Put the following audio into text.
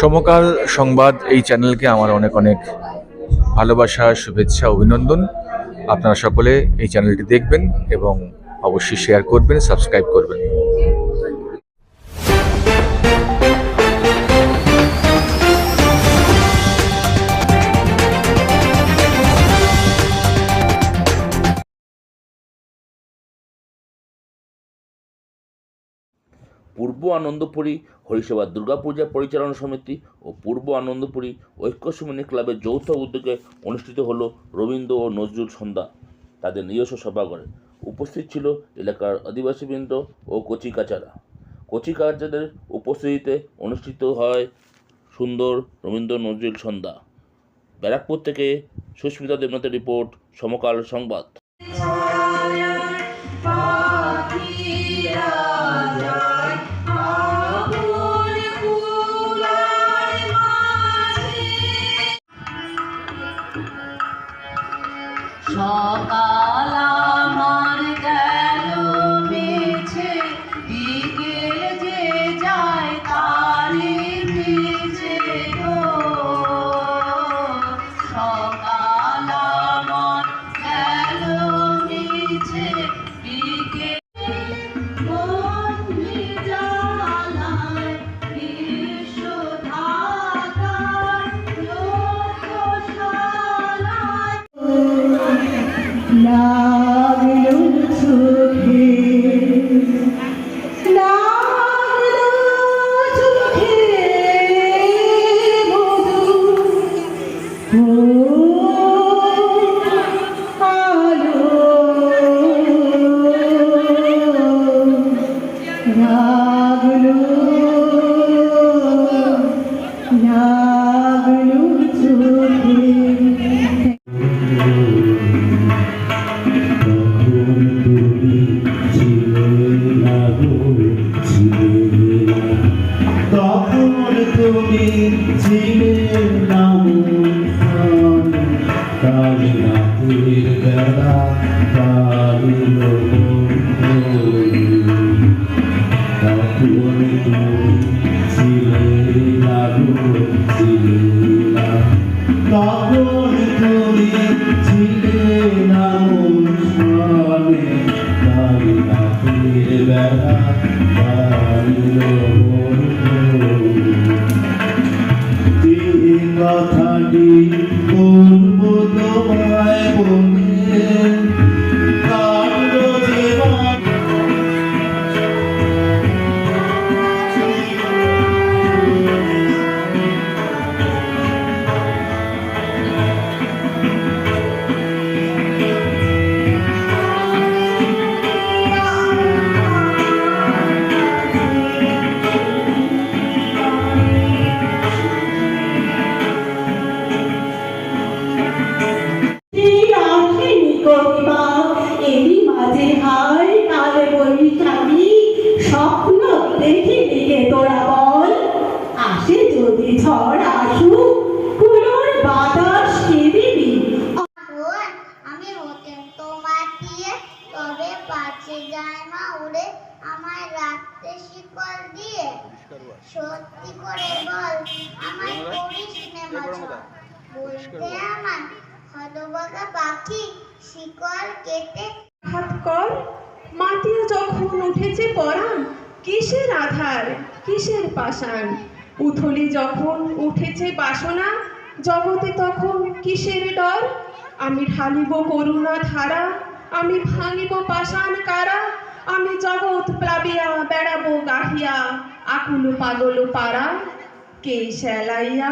সমকাল সংবাদ এই চ্যানেলকে আমার অনেক অনেক ভালোবাসা, শুভেচ্ছা, অভিনন্দন। আপনারা সকলে এই চ্যানেলটি দেখবেন এবং অবশ্যই শেয়ার করবেন সাবস্ক্রাইব করবেন। পূর্ব আনন্দপুরী, হরিসভা দুর্গাপূজা পরিচালনা সমিতি ও পূর্ব আনন্দপুরী ঐক্য সুমনি ক্লাবের যৌথ উদ্যোগে অনুষ্ঠিত হলো রবীন্দ্র ও নজরুল সন্ধ্যা, তাদের নিজস্ব সভাঘরে। উপস্থিত ছিল এলাকার আদিবাসীবৃন্দ ও কচিকাচারা। কচিকাচাদের উপস্থিতিতে অনুষ্ঠিত হয় সুন্দর রবীন্দ্র নজরুল সন্ধ্যা। ব্যারাকপুর থেকে সুস্মিতা দেবনাথের রিপোর্ট, সমকাল সংবাদ। তুমি ছিলে কাল রাতের বেলা কালিল তখন তুমি ছিলে ছিলে না তখন তুমি ছিলে Nadi ঝড় আসুক কুলোর বাতাস কে দিবি আমি হতেন তোমার দিয়ে তবে পাছে যায় মা উড়ে। আমায় রাখতে শিকল দিয়ে। সত্যি করে বল আমায় করিস নে বলতে আমার হতবাগা পাখি শিকল কেটে হাত কর। মাটিও যখন উঠেছে পরাণ কিসের আধার কিসের পাষাণ? উথলি যখন উঠেছে বাসনা, জগতে তখন কিসের ডর? আমি ঢালিব করুণা ধারা, আমি ভাঙিব পাষাণ কারা? আমি জগৎ প্লাবিয়া বেড়াবো গাহিয়া, আকুল পাগল পাড়া, কে শ্যালাইয়া?